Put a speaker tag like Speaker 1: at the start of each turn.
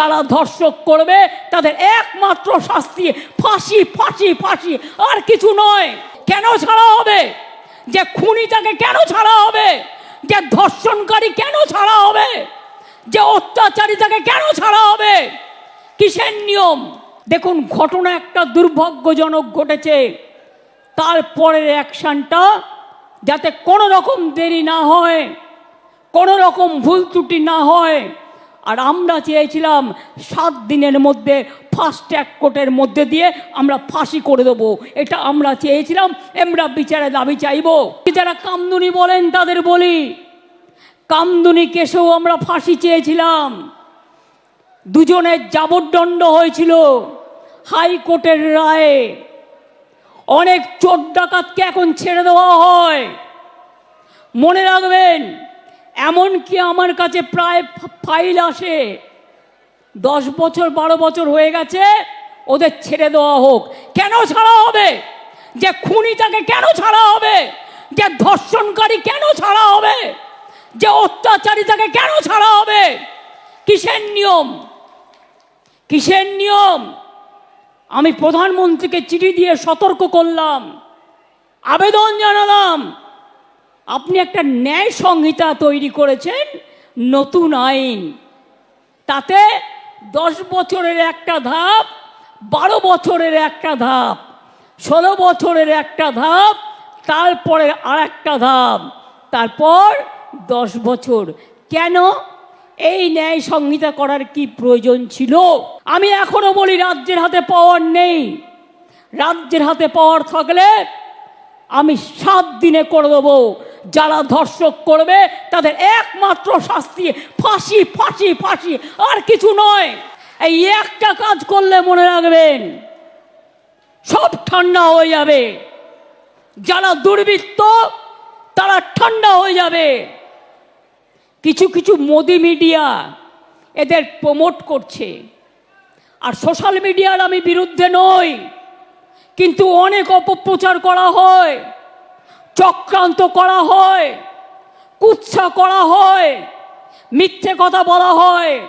Speaker 1: যারা ধর্ষক করবে, তাদের একমাত্র শাস্তি ফাঁসি ফাঁসি ফাঁসি। আর কিছু নয়, কেন ছাড়া হবে? যে খুনি তাকে কেন ছাড়া হবে? যে ধর্ষণকারী কেন ছাড়া হবে? যে অত্যাচারী তাকে কেন ছাড়া হবে? কিসের নিয়ম? দেখুন, ঘটনা একটা দুর্ভাগ্যজনক ঘটেছে। তারপরের অ্যাকশানটা যাতে কোনো রকম দেরি না হয়, কোনো রকম ভুল ত্রুটি না হয় আর আমরা চেয়েছিলাম সাত দিনের মধ্যে ফাস্ট ট্র্যাক কোর্টের মধ্যে দিয়ে আমরা ফাঁসি করে দেবো। এটা আমরা চেয়েছিলাম, আমরা বিচারে দাবি চাইব। যারা কামদুনি বলেন তাদের বলি, কামদুনি কেসেও আমরা ফাঁসি চেয়েছিলাম। দুজনের যাবজ্দণ্ড হয়েছিল হাইকোর্টের রায়ে। অনেক চোর ডাকাতকে এখন ছেড়ে দেওয়া হয়। মনে রাখবেন এমনকি আমার কাছে প্রায় ফাইল আসে। দশ বছর, বারো বছর হয়ে গেছে, ওদের ছেড়ে দেওয়া হোক। কেন ছাড়া হবে? যে খুনিটাকে কেন ছাড়া হবে? যে ধর্ষণকারী কেন ছাড়া হবে? যে অত্যাচারী তাকে কেন ছাড়া হবে? কিসের নিয়ম? কিসের নিয়ম? আমি প্রধানমন্ত্রীকে চিঠি দিয়ে সতর্ক করলাম, আবেদন জানালাম আপনি একটা ন্যায় সংহিতা তৈরি করেছেন, নতুন আইন। তাতে দশ বছরের একটা ধাপ, বারো বছরের একটা ধাপ, ষোলো বছরের একটা ধাপ, তারপরে আর একটা ধাপ, তারপর দশ বছর। কেন? এই ন্যায় সংহিতা করার কি প্রয়োজন ছিল? আমি এখনও বলি রাজ্যের হাতে পাওয়ার নেই। রাজ্যের হাতে পাওয়ার থাকলে আমি সাত দিনে করে দেবো। যারা ধর্ষক করবে, তাদের একমাত্র শাস্তি ফাঁসি ফাঁসি ফাঁসি, আর কিছু নয়। এই একটা কাজ করলে মনে রাখবেন, সব ঠান্ডা হয়ে যাবে। যারা দুর্বৃত্ত, তারা ঠান্ডা হয়ে যাবে। কিছু কিছু মোদি মিডিয়া এদের প্রমোট করছে। আর সোশ্যাল মিডিয়ার আমি বিরুদ্ধে নই, কিন্তু অনেক অপপ্রচার করা হয়। চক্রান্ত করা হয় কুৎসা করা হয় মিথ্যে কথা বলা হয়।